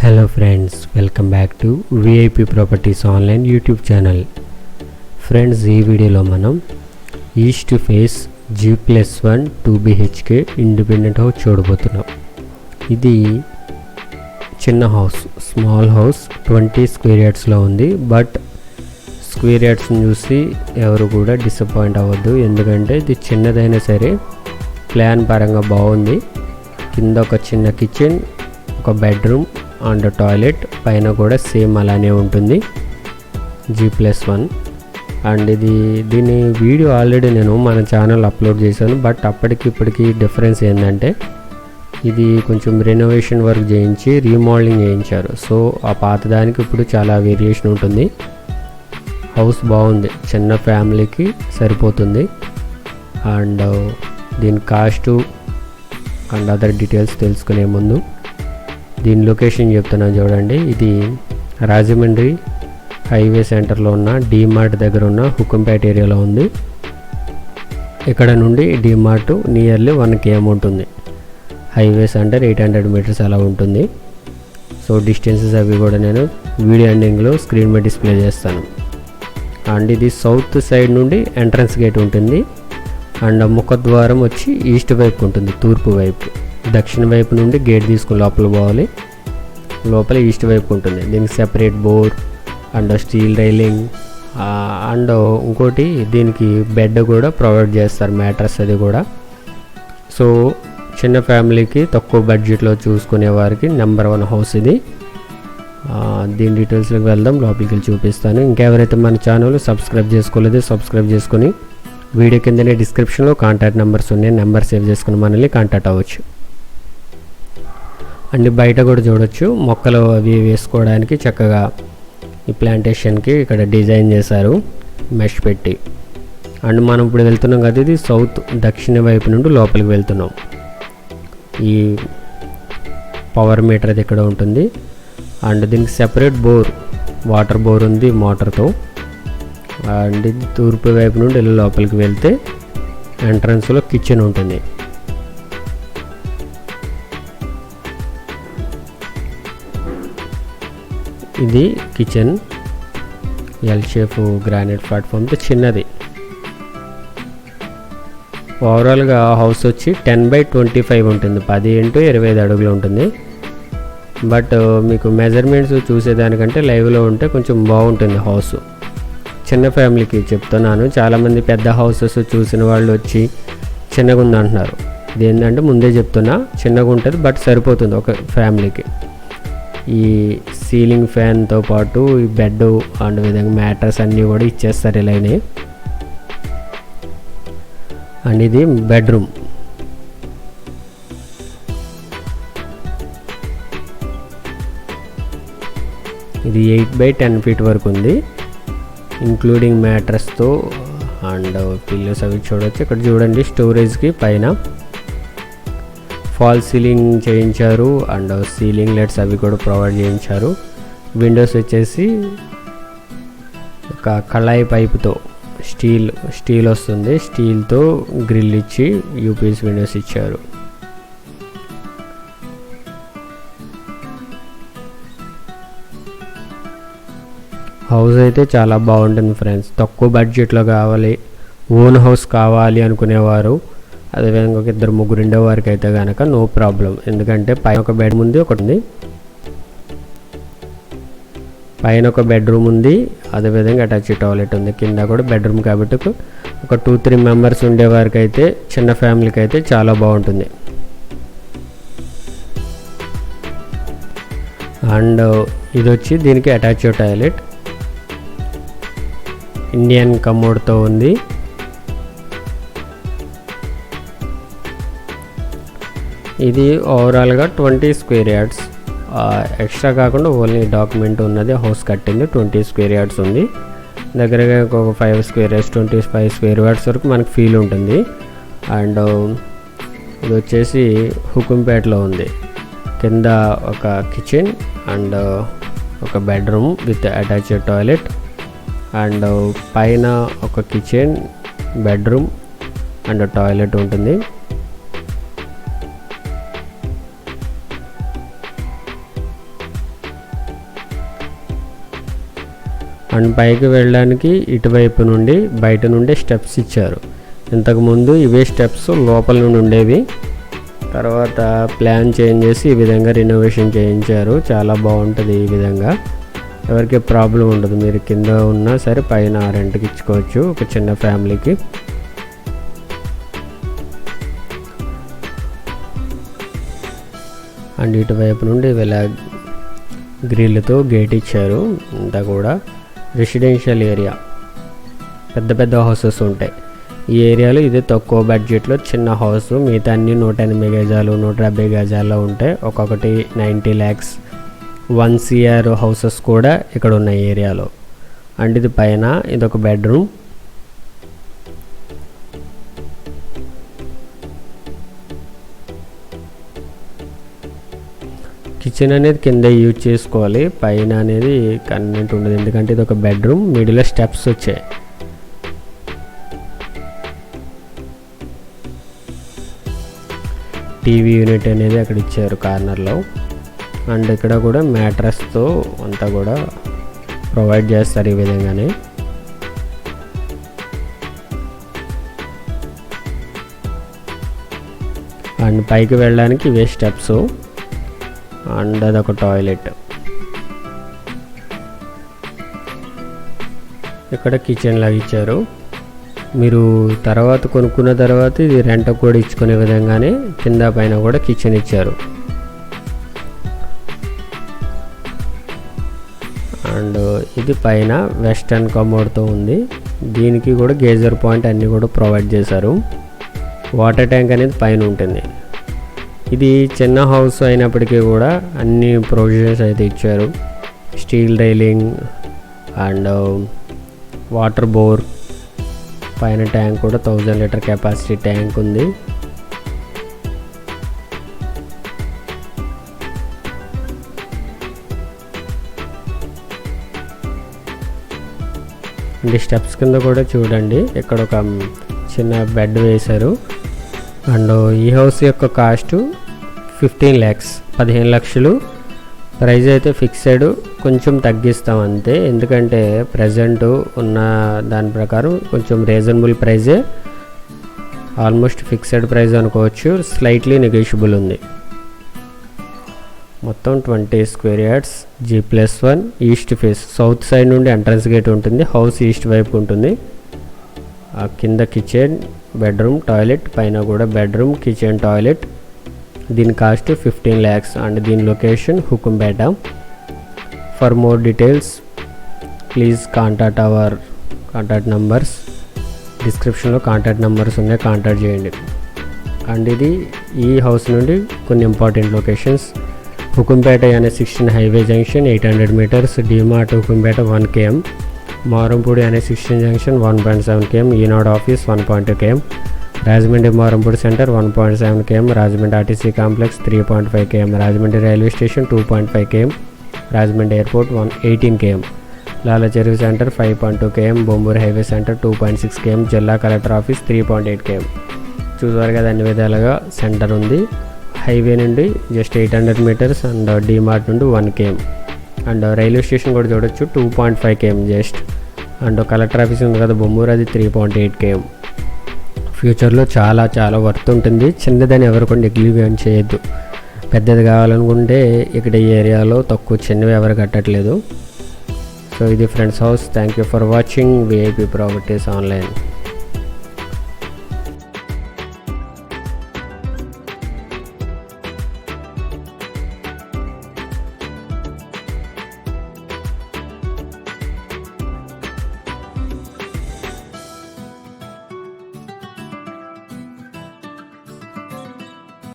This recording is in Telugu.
Hello friends welcome back to VIP properties online YouTube channel friends ఈ వీడియోలో మనం east face G plus one two BHK independent house చూడబోతున్నాం. ఇది చిన్న house small house twenty square యార్డ్స్లో ఉంది. బట్ స్క్వేర్ యార్డ్స్ని చూసి ఎవరు కూడా డిసప్పాయింట్ అవ్వద్దు. ఎందుకంటే ఇది చిన్నదైనా సరే ప్లాన్ పరంగా బాగుంది. కింద ఒక చిన్న కిచెన్ ఒక బెడ్రూమ్ అండ్ టాయిలెట్ పైన కూడా సేమ్ అలానే ఉంటుంది. జీ ప్లస్ వన్ అండ్ ఇది దీని వీడియో ఆల్రెడీ నేను మన ఛానల్ అప్లోడ్ చేశాను. బట్ అప్పటికి ఇప్పటికి డిఫరెన్స్ ఏంటంటే ఇది కొంచెం రెనోవేషన్ వర్క్ చేయించి రీమోడలింగ్ చేయించారు. సో ఆ పాతదానికి ఇప్పుడు చాలా వేరియేషన్ ఉంటుంది. హౌస్ బాగుంది. చిన్న ఫ్యామిలీకి సరిపోతుంది. అండ్ దీని కాస్టు అండ్ అదర్ డీటెయిల్స్ తెలుసుకునే ముందు దీని లొకేషన్ చెప్తున్నాను చూడండి. ఇది రాజమండ్రి హైవే సెంటర్లో ఉన్న డీమార్ట్ దగ్గర ఉన్న హుకుంపేట ఏరియాలో ఉంది. ఇక్కడ నుండి డీమార్ట్ నియర్లీ వన్ కేఎం ఉంటుంది. Highway centre eight hundred metres అలా ఉంటుంది. సో డిస్టెన్సెస్ అవి కూడా నేను వీడియో ఎండింగ్లో స్క్రీన్ మీద డిస్ప్లే చేస్తాను. అండ్ ఇది సౌత్ సైడ్ నుండి ఎంట్రన్స్ గేట్ ఉంటుంది. అండ్ ముఖద్వారం వచ్చి ఈస్ట్ వైపు ఉంటుంది తూర్పు వైపు. దక్షిణ వైపు నుండి గేట్ తీసుకుని లోపల పోవాలి. లోపల ఈస్ట్ వైపు ఉంటుంది. దీనికి separate bore and steel railing and ఇంకోటి దీనికి బెడ్ కూడా ప్రొవైడ్ చేస్తారు. మ్యాట్రస్ అది కూడా. సో చిన్న ఫ్యామిలీకి తక్కువ బడ్జెట్లో చూసుకునే వారికి నెంబర్ వన్ హౌస్ ఇది. దీని డీటెయిల్స్లోకి వెళ్దాం. లోపలికి వెళ్ళి చూపిస్తాను. ఇంకెవరైతే మన ఛానల్ సబ్స్క్రైబ్ చేసుకోలేదో సబ్స్క్రైబ్ చేసుకుని వీడియో కిందనే డిస్క్రిప్షన్లో కాంటాక్ట్ నెంబర్స్ ఉన్నాయి. నెంబర్ సేవ్ చేసుకుని మనల్ని కాంటాక్ట్ అవ్వచ్చు. అండ్ బయట కూడా చూడొచ్చు. మొక్కలు అవి వేసుకోవడానికి చక్కగా ఈ ప్లాంటేషన్కి ఇక్కడ డిజైన్ చేశారు మెష్ పెట్టి. అండ్ మనం ఇప్పుడు వెళ్తున్నాం కదా ఇది సౌత్ దక్షిణ వైపు నుండి లోపలికి వెళ్తున్నాం. ఈ పవర్ మీటర్ అది ఇక్కడ ఉంటుంది. అండ్ దీనికి సెపరేట్ బోర్ వాటర్ బోర్ ఉంది మోటార్తో. అండ్ ఇది తూర్పు వైపు నుండి వెళ్ళి లోపలికి వెళ్తే ఎంట్రన్స్లో కిచెన్ ఉంటుంది. ఇది కిచెన్ ఎల్ షేప్ గ్రానైట్ ప్లాట్ఫామ్తో చిన్నది. ఓవరాల్గా హౌస్ వచ్చి టెన్ బై ట్వంటీ ఫైవ్ ఉంటుంది. పది ఇంటూ ఇరవై ఐదు అడుగులు ఉంటుంది. బట్ uh, మీకు మెజర్మెంట్స్ చూసేదానికంటే లైవ్లో ఉంటే కొంచెం బాగుంటుంది హౌస్ చిన్న ఫ్యామిలీకి చెప్తున్నాను. చాలామంది పెద్ద హౌసెస్ చూసిన వాళ్ళు వచ్చి చిన్నగా ఉంది అంటున్నారు ఇది ఏంటంటే ముందే చెప్తున్నా చిన్నగా ఉంటుంది బట్ సరిపోతుంది ఒక ఫ్యామిలీకి ఈ సీలింగ్ ఫ్యాన్తో పాటు ఈ బెడ్ అండ్ విధంగా మ్యాట్రస్ అన్నీ కూడా ఇచ్చేస్తారు ఇలానే. అండ్ ఇది బెడ్రూమ్. ఇది ఎయిట్ బై టెన్ ఫీట్ వరకు ఉంది. ఇంక్లూడింగ్ మ్యాట్రస్తో అండ్ పిల్లోస్ అవి చూడొచ్చు. ఇక్కడ చూడండి స్టోరేజ్కి పైన. ఫాల్ సీలింగ్ చేయించారు అండ్ సీలింగ్ లైట్స్ అవి కూడా ప్రొవైడ్ చేయించారు. విండోస్ వచ్చేసి ఒక కళాయి పైపుతో స్టీల్ స్టీల్ వస్తుంది. స్టీల్తో గ్రిల్ ఇచ్చి యూపీఎస్ విండోస్ ఇచ్చారు. హౌస్ అయితే చాలా బాగుంటుంది ఫ్రెండ్స్. తక్కువ బడ్జెట్లో కావాలి. ఓన్ హౌస్ కావాలి అనుకునేవారు. అదేవిధంగా ఒక ఇద్దరు ముగ్గురు ఉండే వారికి అయితే కనుక నో ప్రాబ్లం ఎందుకంటే పైన ఒక బెడ్ ఉంది ఒకటి ఉంది. పైన ఒక బెడ్రూమ్ ఉంది అదేవిధంగా అటాచ్ టాయిలెట్ ఉంది. కింద కూడా బెడ్రూమ్ కాబట్టి ఒక- టూ త్రీ మెంబర్స్ ఉండే వారికి అయితే చిన్న ఫ్యామిలీకి అయితే చాలా బాగుంటుంది. అండ్ ఇది వచ్చి దీనికి అటాచ్ టాయిలెట్ ఇండియన్ కమోడ్తో ఉంది. ఇది ఓవరాల్గా ట్వంటీ స్క్వేర్ యార్డ్స్. ఎక్స్ట్రా కాకుండా ఓన్లీ డాక్యుమెంట్ ఉన్నది హౌస్ కట్టింది ట్వంటీ స్క్వేర్ యార్డ్స్ ఉంది. దగ్గరగా ఒక five square yards twenty five square yards వరకు మనకు ఫీల్ ఉంటుంది. అండ్ ఇది వచ్చేసి హుకుంపేటలో ఉంది. కింద ఒక కిచెన్ అండ్ ఒక bedroom with attached toilet. And పైన ఒక కిచెన్ బెడ్రూమ్ అండ్ టాయిలెట్ ఉంటుంది. అండ్ పైకి వెళ్ళడానికి ఇటువైపు నుండి బయట నుండి స్టెప్స్ ఇచ్చారు. ఇంతకుముందు ఇవే స్టెప్స్ లోపల నుండి ఉండేవి. తర్వాత ప్లాన్ చేంజ్ చేసి ఈ విధంగా రినోవేషన్ చేయించారు. చాలా బాగుంటుంది ఈ విధంగా. ఎవరికి ప్రాబ్లం ఉండదు. మీరు కింద ఉన్నా సరే పైన రెంట్కి ఇచ్చుకోవచ్చు ఒక చిన్న ఫ్యామిలీకి. అండ్ ఇటువైపు నుండి ఇలా గ్రిల్తో గేట్ ఇచ్చారు. అంతా కూడా. రెసిడెన్షియల్ ఏరియా పెద్ద పెద్ద హౌసెస్ ఉంటాయి. ఈ ఏరియాలో ఇది తక్కువ బడ్జెట్లో చిన్న హౌస్ మిగతా అన్ని నూట ఎనభై గజాలు నూట డెబ్బై గజాల్లో ఉంటాయి. ఒక్కొక్కటి ninety lakhs one CR houses కూడా ఇక్కడ ఉన్న ఏరియాలో. అండ్ ఇది పైన ఇది ఒక బెడ్రూమ్ కిచెన్ అనేది కింద యూజ్ చేసుకోవాలి. పైన అనేది కన్వెంట్ ఉండదు. ఎందుకంటే ఇది ఒక బెడ్రూమ్ మిడిల్లో స్టెప్స్ వచ్చాయి. టీవీ యూనిట్ అనేది అక్కడ ఇచ్చారు కార్నర్లో. అండ్ ఇక్కడ కూడా మ్యాట్రస్తో అంతా కూడా ప్రొవైడ్ చేస్తారు ఈ విధంగానే. అండ్ పైకి వెళ్ళడానికి ఇవే స్టెప్స్. అండ్ అదొక టాయిలెట్. ఇక్కడ కిచెన్ లాగా ఇచ్చారు. మీరు తర్వాత కొనుక్కున్న తర్వాత ఇది రెంట్ కూడా ఇచ్చుకునే విధంగానే కింద పైన కూడా కిచెన్ ఇచ్చారు. అండ్ ఇది పైన వెస్టర్న్ కమోడ్తో ఉంది. దీనికి కూడా గేజర్ పాయింట్ అన్నీ కూడా ప్రొవైడ్ చేశారు. వాటర్ ట్యాంక్ అనేది పైన ఉంటుంది. ఇది చిన్న హౌస్ అయినప్పటికీ కూడా అన్ని ప్రొవిజన్స్ అయితే ఇచ్చారు. Steel railing and um, water bore పైన ట్యాంక్ కూడా థౌజండ్ లీటర్ కెపాసిటీ ట్యాంక్ ఉంది. అండ్ స్టెప్స్ కింద కూడా చూడండి ఇక్కడ ఒక um, చిన్న బెడ్ వేశారు. అండ్ ఈ హౌస్ యొక్క కాస్ట్ ఫిఫ్టీన్ ల్యాక్స్ పదిహేను లక్షలు. ప్రైస్ అయితే ఫిక్స్డ్. కొంచెం తగ్గిస్తాం అంతే. ఎందుకంటే ప్రజెంట్ ఉన్న దాని ప్రకారం కొంచెం రీజనబుల్ ప్రైజే. ఆల్మోస్ట్ ఫిక్స్డ్ ప్రైస్ అనుకోవచ్చు. స్లైట్లీ నెగోషియబుల్ ఉంది. మొత్తం twenty square yards G plus one east face south side నుండి ఎంట్రన్స్ గేట్ ఉంటుంది. హౌస్ ఈస్ట్ వైపు ఉంటుంది. కింద కిచెన్ బెడ్రూమ్ టాయిలెట్ పైన కూడా బెడ్రూమ్ కిచెన్ టాయిలెట్. దీని కాస్ట్ ఫిఫ్టీన్ ల్యాక్స్. అండ్ దీని location Hukumpeta. For more details please contact our contact numbers. డిస్క్రిప్షన్లో కాంటాక్ట్ నెంబర్స్ ఉన్నాయి కాంటాక్ట్ చేయండి. అండ్ ఇది ఈ హౌస్ నుండి కొన్ని ఇంపార్టెంట్ లొకేషన్స్. హుకుంపేట అనే sixteen highway junction eight hundred metres. DMart Hukumpeta one KM. Marampudi అనే sixteen junction one point seven KM Eenadu office one point two KM Rajahmundry Marampudi centre one point seven KM Rajahmundry RTC complex three point five KM Rajahmundry railway station two point five KM Rajahmundry airport one eighteen KM Lalacheruvu centre five point two KM Bommuru highway centre two point six KM జిల్లా collector office three point eight KM చూసారు కదా అన్ని విధాలుగా సెంటర్ ఉంది. హైవే నుండి just eight hundred metres and DMart నుండి one KM and railway station కూడా చూడొచ్చు. Two point five KM just. And collector office ఉంది కదా బొమ్మూరు అది త్రీ పాయింట్ ఎయిట్ కేఎం ఫ్యూచర్లో చాలా చాలా వర్త్ ఉంటుంది. చిన్నదని ఎవరు కూడా నెగ్లిజెంట్ చేయొద్దు. పెద్దది కావాలనుకుంటే ఇక్కడ ఈ ఏరియాలో తక్కువ చిన్నవి ఎవరు కట్టట్లేదు. సో ఇది friends house. Thank you for watching VIP properties online